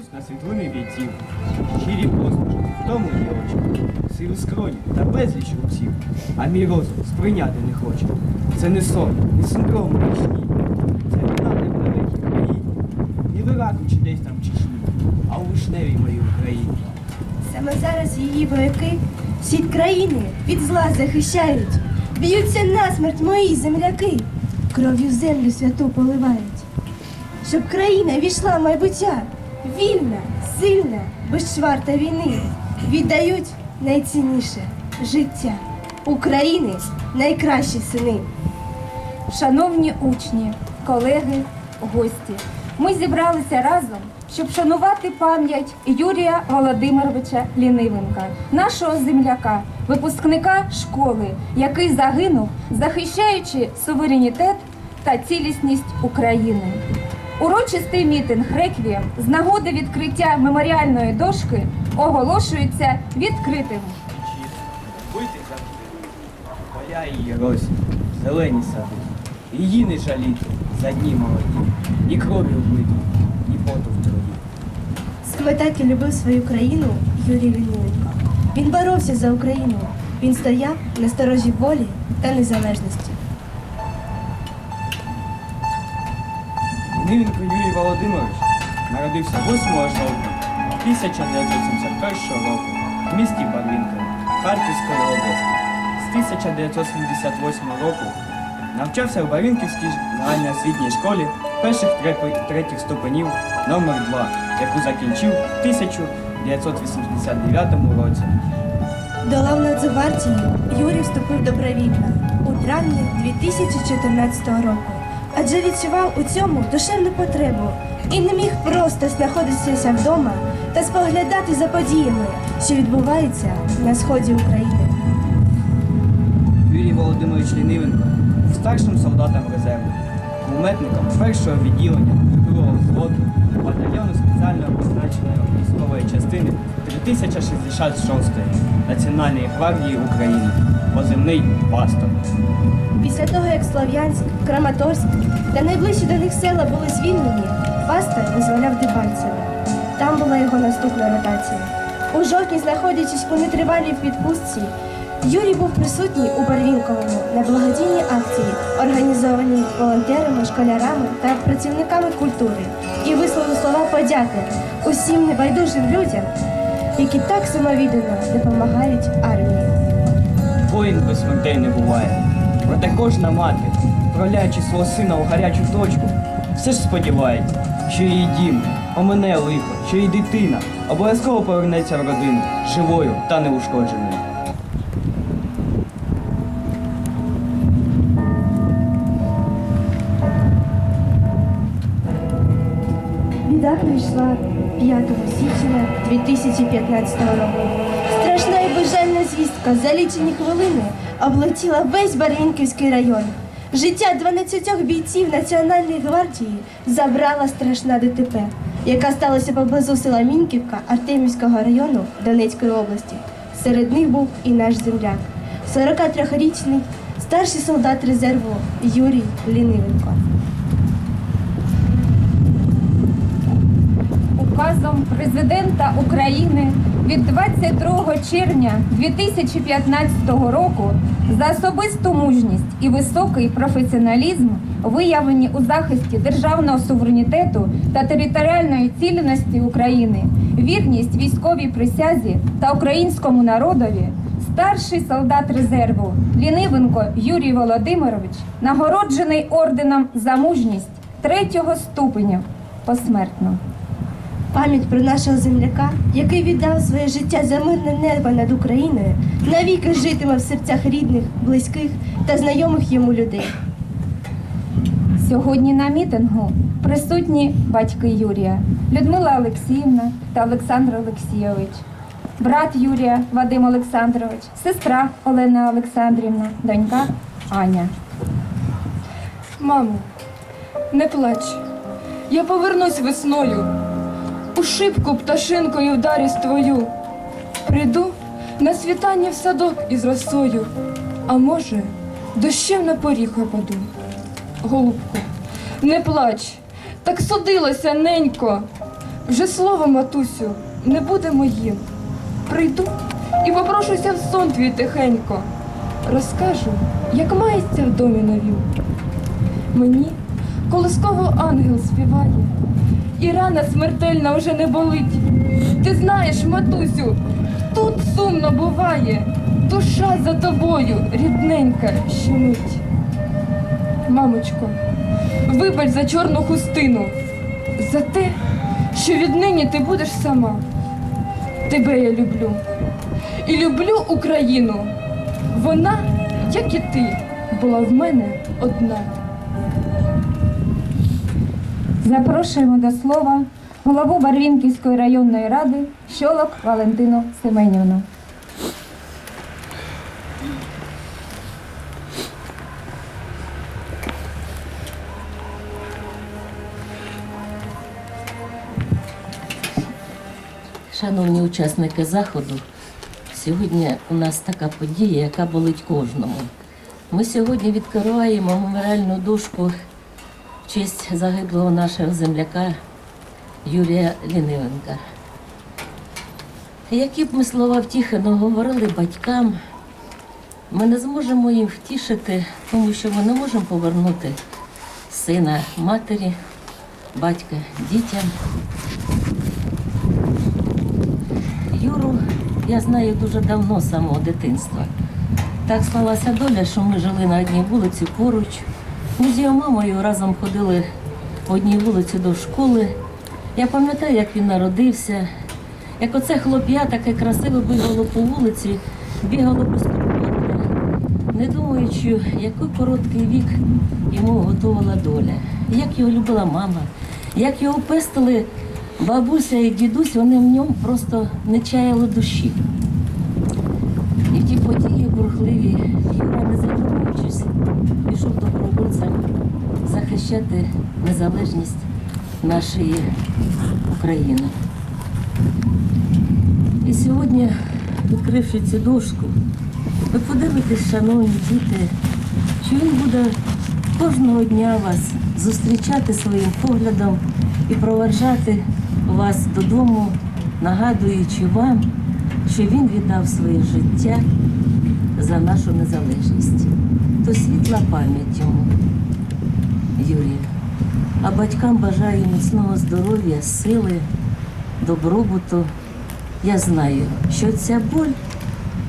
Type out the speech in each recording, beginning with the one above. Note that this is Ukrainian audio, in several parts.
Дивлюсь на світлини бійців, щирі посмішки, втомлені очі, сили скроні та безліч рубців, а мій розум сприйняти не хоче. Це не сон, не синдром нічні, це війна не в далекій країні, не в Іраку чи десь там Чечні, а у вишневій моїй Україні. Саме зараз її вояки сіть країни від зла захищають, б'ються насмерть мої земляки, кров'ю землю святу поливають. Щоб країна війшла в майбуття, вільна, сильна, без чвар та війни, віддають найцінніше життя України найкращі сини. Шановні учні, колеги, гості, ми зібралися разом, щоб шанувати пам'ять Юрія Володимировича Лінивенка, нашого земляка, випускника школи, який загинув, захищаючи суверенітет та цілісність України. Урочистий мітинг реквієм з нагоди відкриття меморіальної дошки оголошується відкритим. Завжди, поля її росі, зелені сади. Її не жаліти за дні молоді, ні крові вбити, ні поту в траві. Саме так і любив свою країну Юрій Лінівенко. Він боровся за Україну. Він стояв на сторожі волі та незалежності. Нивенко Юрій Володимирович народився 8 жовтня 1971 року в місті Барвінково Харківської області. З 1978 року навчався в Барвінківській загальноосвітній школі перших третіх ступенів номер 2 яку закінчив в 1989 році. До лав Нацгвардії Юрій вступив добровільно у травні 2014 року, адже відчував у цьому душевну потребу і не міг просто знаходитися вдома та споглядати за подіями, що відбуваються на сході України. Юрій Володимирович Лінивенко старшим солдатом резерву, кулеметником першого відділення другого взводу батальйону спеціального призначеної військової частини 3066 Національної гвардії України, позивний пастор. Після того, як Слов'янськ, Краматорськ та найближчі до них села були звільнені, пастор визволяв Дебальцеве. Там була його наступна ротація. У жовтні, знаходячись у нетривалій відпустці, Юрій був присутній у Барвінковому на благодійній акції, організованій волонтерами, школярами та працівниками культури, і висловив слова подяки усім небайдужим людям, які так самовіддано допомагають армії. Воїн без смертей не буває. Проте кожна мати, вправляючи свого сина у гарячу точку, все ж сподівається, що її дім омине лихо, що її дитина обов'язково повернеться в родину живою та неушкодженою. Біда прийшла 5 січня 2015 року. Страшна і безжальна звістка за лічені хвилини облетіла весь Барвінківський район. Життя 12 бійців Національної гвардії забрала страшна ДТП, яка сталася поблизу села Мінківка Артемівського району Донецької області. Серед них був і наш земляк, 43-річний старший солдат резерву Юрій Лінивенко. Президента України від 22 червня 2015 року за особисту мужність і високий професіоналізм, виявлені у захисті державного суверенітету та територіальної цілісності України, вірність військовій присязі та українському народові, старший солдат резерву Лінивенко Юрій Володимирович нагороджений орденом за мужність третього ступеня посмертно. Пам'ять про нашого земляка, який віддав своє життя за мирне небо над Україною, навіки житиме в серцях рідних, близьких та знайомих йому людей. Сьогодні на мітингу присутні батьки Юрія Людмила Олексіївна та Олександр Олексійович, брат Юрія Вадим Олександрович, сестра Олена Олександрівна, донька Аня. Мамо, не плач. Я повернусь весною. У шибку пташинкою вдарюсь твою. Прийду на світання в садок із росою. А може, дощем на поріг опаду. Голубко, не плач, так судилося ненько. Вже слово, матусю, не буде моїм. Прийду і попрошуся в сон твій тихенько. Розкажу, як мається в домі новім. Мені колисково ангел співає, і рана смертельна вже не болить. Ти знаєш, матусю, тут сумно буває, душа за тобою, рідненька, щемить. Мамочко, вибач за чорну хустину, за те, що віднині ти будеш сама. Тебе я люблю. І люблю Україну. Вона, як і ти, була в мене одна. Запрошуємо до слова голову Барвінківської районної ради Щолок Валентину Семенівну. Шановні учасники заходу, сьогодні у нас така подія, яка болить кожному. Ми сьогодні відкриваємо меморіальну дошку честь загиблого нашого земляка Юрія Лінивенка. Які б ми слова втіхи не говорили батькам, ми не зможемо їм втішити, тому що ми не можемо повернути сина матері, батька дітям. Юру я знаю дуже давно з самого дитинства. Так склалася доля, що ми жили на одній вулиці поруч. Ми з його мамою разом ходили по одній вулиці до школи. Я пам'ятаю, як він народився, як оце хлоп'я таке красиве бігало по вулиці, бігало без турботи, не думаючи, який короткий вік йому готувала доля, як його любила мама, як його пестили бабуся і дідусь, вони в ньому просто не чаяли душі. І ті події бурхливі Юра, не задумуючись, пішов добровольцем захищати незалежність нашої України. І сьогодні, відкривши цю дошку, ви подивитесь, шановні діти, що він буде кожного дня вас зустрічати своїм поглядом і проведжати вас додому, нагадуючи вам, що він віддав своє життя за нашу незалежність. То світла пам'ять йому, Юрію. А батькам бажаю міцного здоров'я, сили, добробуту. Я знаю, що ця боль,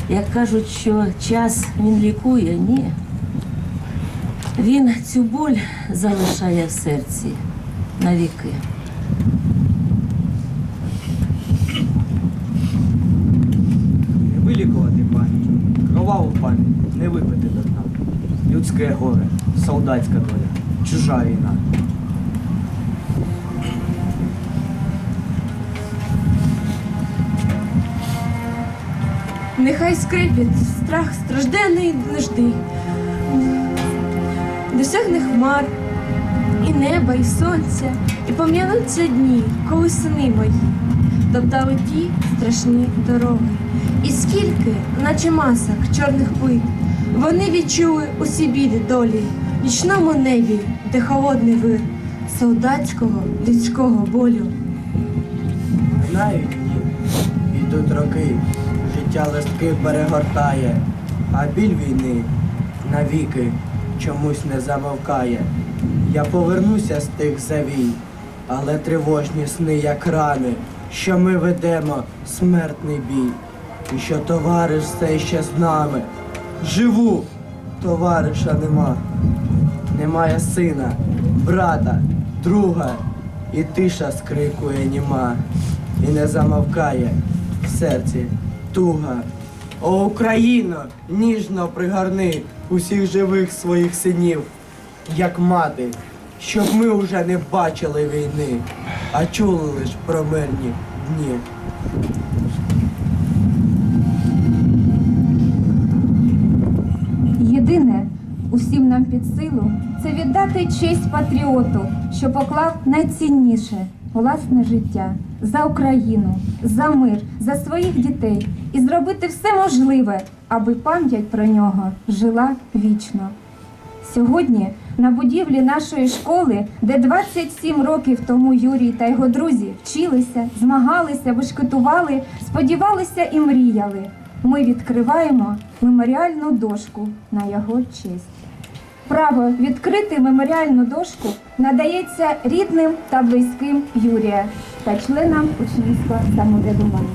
як кажуть, що час він лікує, ні. Він цю боль залишає в серці навіки. Не вилікувати пам'ять, кроваву пам'ять, не випити до дна. Людське горе, солдатська доля, чужа війна. Нехай скрипить страх стражденний нужди, досягне хмар і неба, і сонця, і пом'януться дні, коли сини мої топтали ті страшні дороги. І скільки, наче масок чорних плит, вони відчули усі біди долі, в нічному небі, де холодний вир солдатського людського болю. Знають дні, ідуть роки, життя листки перегортає, а біль війни навіки чомусь не замовкає. Я повернуся з тих завій, але тривожні сни, як рани, що ми ведемо смертний бій, і що товариш все ще з нами. Живу, товариша нема. Немає сина, брата, друга, і тиша скрикує німа, і не замовкає в серці туга. О, Україно, ніжно пригорни усіх живих своїх синів, як мати, щоб ми уже не бачили війни, а чули лиш про мирні дні. Усім нам під силу це віддати честь патріоту, що поклав найцінніше власне життя за Україну, за мир, за своїх дітей і зробити все можливе, аби пам'ять про нього жила вічно. Сьогодні на будівлі нашої школи, де 27 років тому Юрій та його друзі вчилися, змагалися, бешкетували, сподівалися і мріяли. Ми відкриваємо меморіальну дошку на його честь. Право відкрити меморіальну дошку надається рідним та близьким Юрія та членам учнівського самоврядування.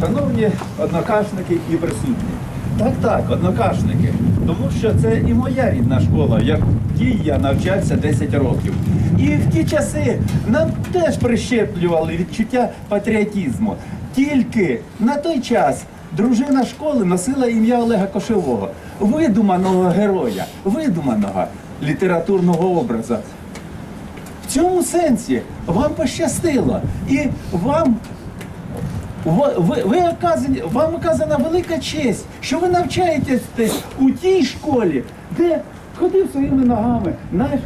Шановні однокашники і присутні. Так, так, однокашники. Тому що це і моя рідна школа, в якій я навчався 10 років. І в ті часи нам теж прищеплювали відчуття патріотизму. Тільки на той час дружина школи носила ім'я Олега Кошового, видуманого героя, видуманого літературного образу. В цьому сенсі вам пощастило. І вам ви, ви, оказані, вам оказана велика честь, що ви навчаєтесь у тій школі, де ходив своїми ногами наш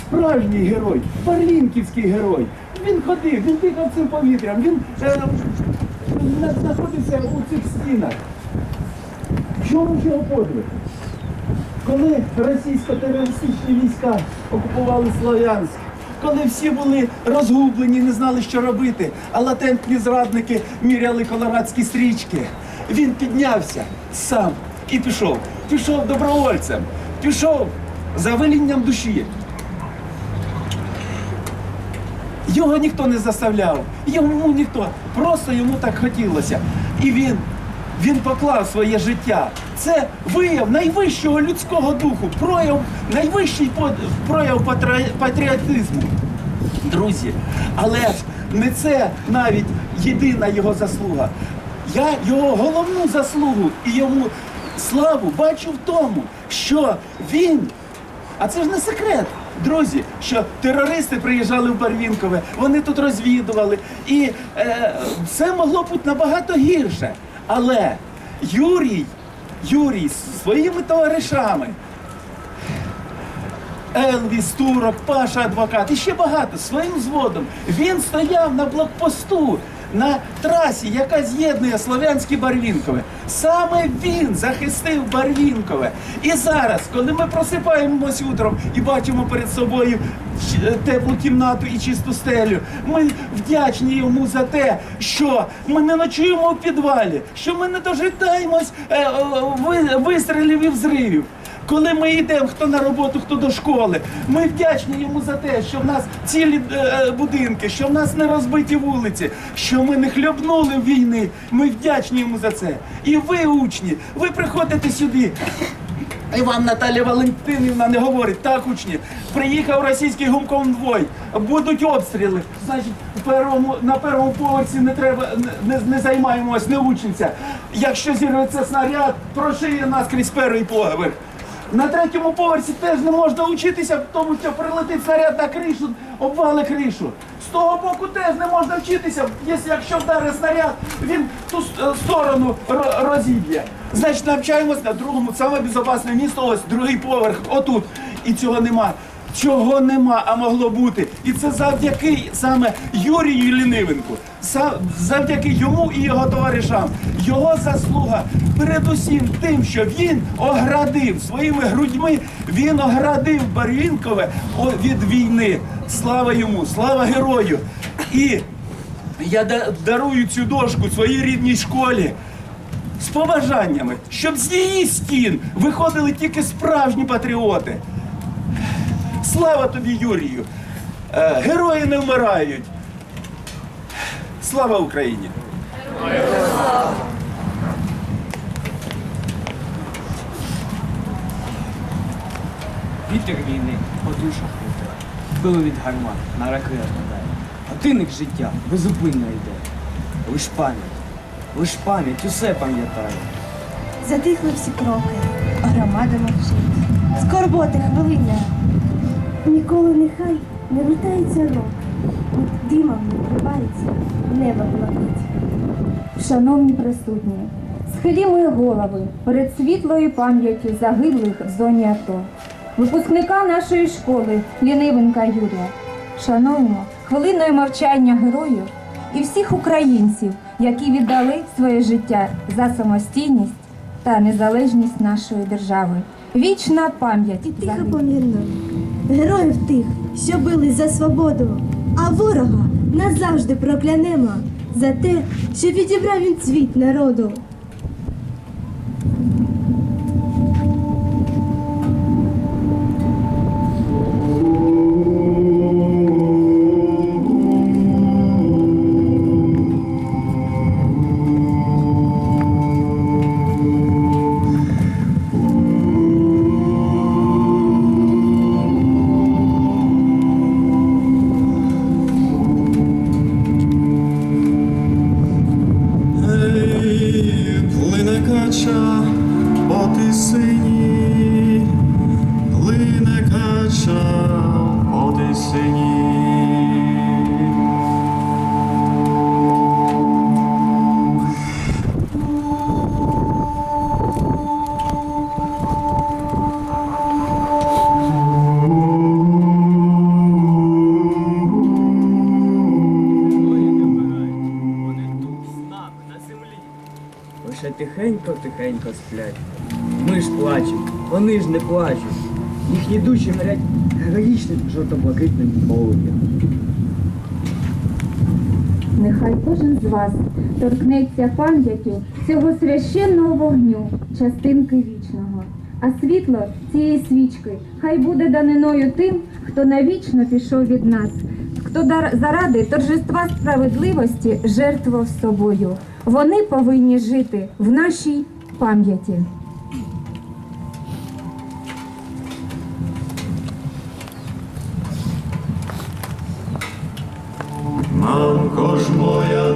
справжній герой, Барлінківський герой. Він ходив, він дихав цим повітрям, він е, знаходився у цих стінах. Чому ж його подвиг? Коли російсько-терористичні війська окупували Слов'янськ, коли всі були розгублені, не знали, що робити, а латентні зрадники міряли колорадські стрічки, він піднявся сам і пішов. Пішов добровольцем, пішов за велінням душі. Його ніхто не заставляв, йому ніхто, просто йому так хотілося. І він, він поклав своє життя. Це вияв найвищого людського духу, прояв, найвищий прояв патріотизму. Друзі, але ж не це навіть єдина його заслуга. Я його головну заслугу і йому славу бачу в тому, що він а це ж не секрет, друзі, що терористи приїжджали в Барвінкове, вони тут розвідували, і е, все могло бути набагато гірше. Але Юрій, Юрій зі своїми товаришами, Елвіс, Турок, Паша адвокат і ще багато своїм зводом. Він стояв на блокпосту на трасі, яка з'єднує Слов'янське Барвінкове. Саме він захистив Барвінкове. І зараз, коли ми просипаємось утром і бачимо перед собою теплу кімнату і чисту стелю, ми вдячні йому за те, що ми не ночуємо в підвалі, що ми не дожидаємось е, ви- вистрілів і взривів. Коли ми йдемо, хто на роботу, хто до школи, ми вдячні йому за те, що в нас цілі е, будинки, що в нас не розбиті вулиці, що ми не хльобнули в війни. Ми вдячні йому за це. І ви, учні, ви приходите сюди. І вам Наталя Валентинівна не говорить, так, учні, приїхав російський гумконвой, будуть обстріли. Значить, першому, на першому поверсі не треба, не, не займаємось, не учимося. Якщо зірветься снаряд, прошиє наскрізь перший поверх. На третьому поверсі теж не можна вчитися, тому що прилетить снаряд на кришу, обвали кришу. З того боку теж не можна вчитися, якщо вдарить снаряд, він ту е, сторону ро- розіб'є. Значить, навчаємось на другому, саме безпечне місто, ось другий поверх, отут. І цього нема. Чого нема, а могло бути. І це завдяки саме Юрію Лінивенку, завдяки йому і його товаришам. Його заслуга передусім тим, що він оградив своїми грудьми, він оградив Барвінкове від війни. Слава йому, слава герою! І я дарую цю дошку своїй рідній школі з побажаннями, щоб з її стін виходили тільки справжні патріоти. Слава тобі, Юрію! Е, Герої не вмирають. Слава Україні! Вітер війни по душах летить, били від гармат, на раки розкладає. Годинник життя безупинно йде. Лиш пам'ять, лиш пам'ять усе пам'ятає. Затихли всі кроки, громада мовчить. Скорботи хвилина. Ніколи нехай не вертається рок. Димом не вкривається небо блакить. Шановні присутні, схилімо голови перед світлою пам'яттю загиблих в зоні АТО, випускника нашої школи Лінивенка Юрія. Шануємо хвилиною мовчання героїв і всіх українців, які віддали своє життя за самостійність та незалежність нашої держави. Вічна пам'ять І тихо загиблих. Героїв тих, що били за свободу, а ворога назавжди проклянемо за те, що відібрав він цвіт народу. Плине бо ти тисині, тихенько-тихенько сплять. Ми ж плачемо, вони ж не плачуть. Їхні душі горять героїчним жовто-блакитним полум'ям. Нехай кожен з вас торкнеться пам'яттю цього священного вогню, частинки вічного. А світло цієї свічки хай буде даниною тим, хто навічно пішов від нас, хто дар- заради торжества справедливості жертвував собою. Вони повинні жити в нашій пам'яті. Мамко ж моя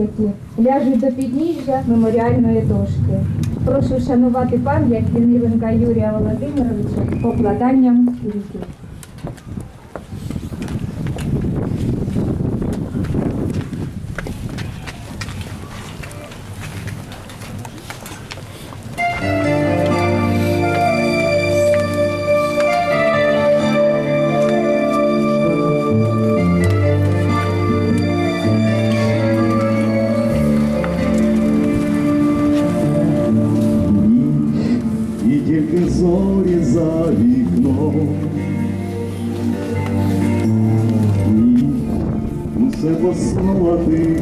пам'яті ляжуть до підніжжя меморіальної дошки. Прошу шанувати пам'ять Лінивенка Юрія Володимировича покладанням квітів.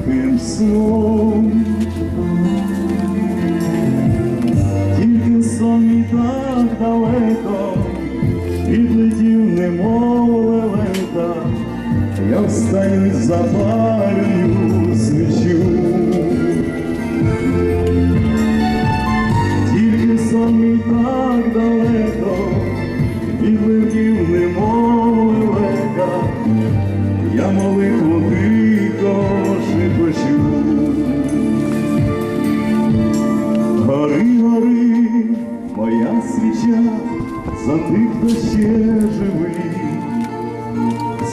солодким сном. Тільки сон мій так далеко, відлетів, немов лелека, я встаю за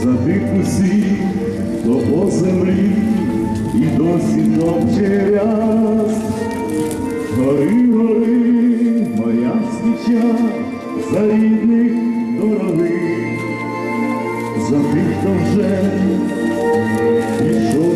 за тих усіх усі по землі і досі топче ряс. Гори, гори, моя свіча, за рідних дорогих, за тих, хто вже пішов.